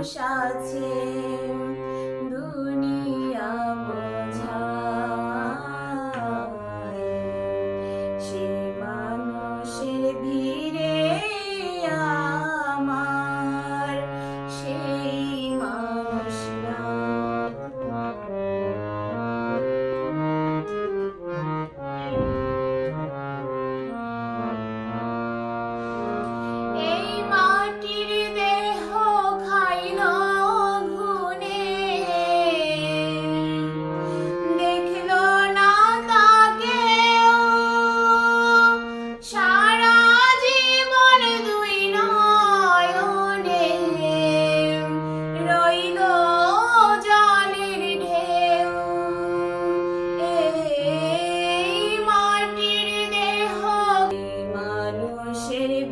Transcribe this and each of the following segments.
মানুষ দুনিয়া বোঝায়। সে মানুষের ভিড়ে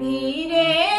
ভিড়ে